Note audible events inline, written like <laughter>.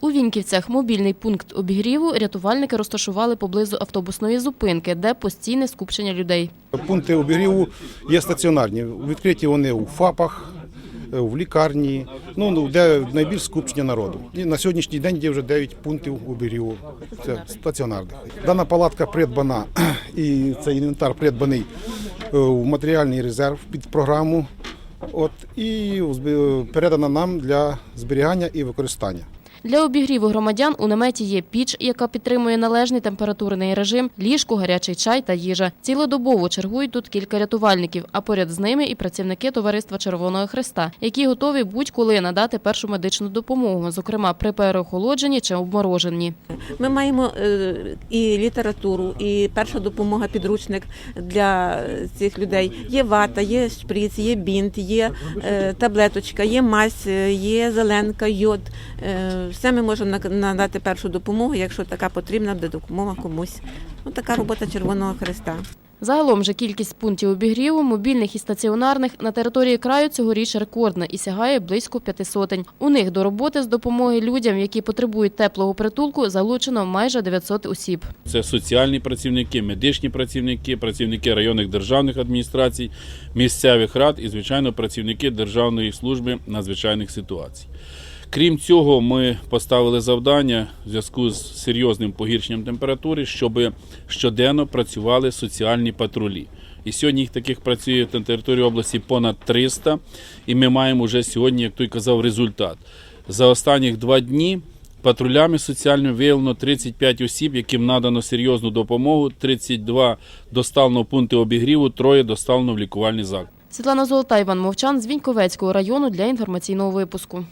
У Віньківцях мобільний пункт обігріву рятувальники розташували поблизу автобусної зупинки, де постійне скупчення людей. Пункти обігріву є стаціонарні. Відкриті вони у ФАПах, е, в лікарні, ну, ну, де найбільш скупчення народу. І на сьогоднішній день є вже 9 пунктів обігріву це стаціонарних. Дана палатка придбана <clears throat> і цей інвентар придбаний е, в матеріальний резерв під програму. От, і передана нам для зберігання і використання. Для обігріву громадян у наметі є піч, яка підтримує належний температурний режим, ліжко, гарячий чай та їжа. Цілодобово чергують тут кілька рятувальників, а поряд з ними і працівники товариства Червоного Христа, які готові будь-коли надати першу медичну допомогу, зокрема при переохолодженні чи обмороженні. Ми маємо е, і літературу, і перша допомога, підручник для цих людей. Є вата, є шприц, є бінт, є е, таблеточка, є мазь, е, є зеленка, йод. Все ми можемо надати першу допомогу, якщо така потрібна буде допомога комусь. Ну, така робота Червоного Христа. Загалом же кількість пунктів обігріву, мобільних і стаціонарних на території краю цьогоріч рекордна і сягає близько п'яти сотень. У них до роботи з допомоги людям, які потребують теплого притулку, залучено майже 900 осіб. Це соціальні працівники, медичні працівники, працівники районних державних адміністрацій, місцевих рад і, звичайно, працівники Державної служби надзвичайних ситуацій. Крім цього, ми поставили завдання в зв'язку з серйозним погіршенням температури, щоб щоденно працювали соціальні патрулі. І сьогодні їх таких працює на території області понад 300, і ми маємо вже сьогодні, як той казав, результат. За останніх два дні Патрулями соціальними виявлено 35 осіб, яким надано серйозну допомогу, 32 доставлено пункти обігріву, троє доставлено в лікувальний заклад. Світлана Золота, Іван Мовчан з Віньковецького району для інформаційного випуску.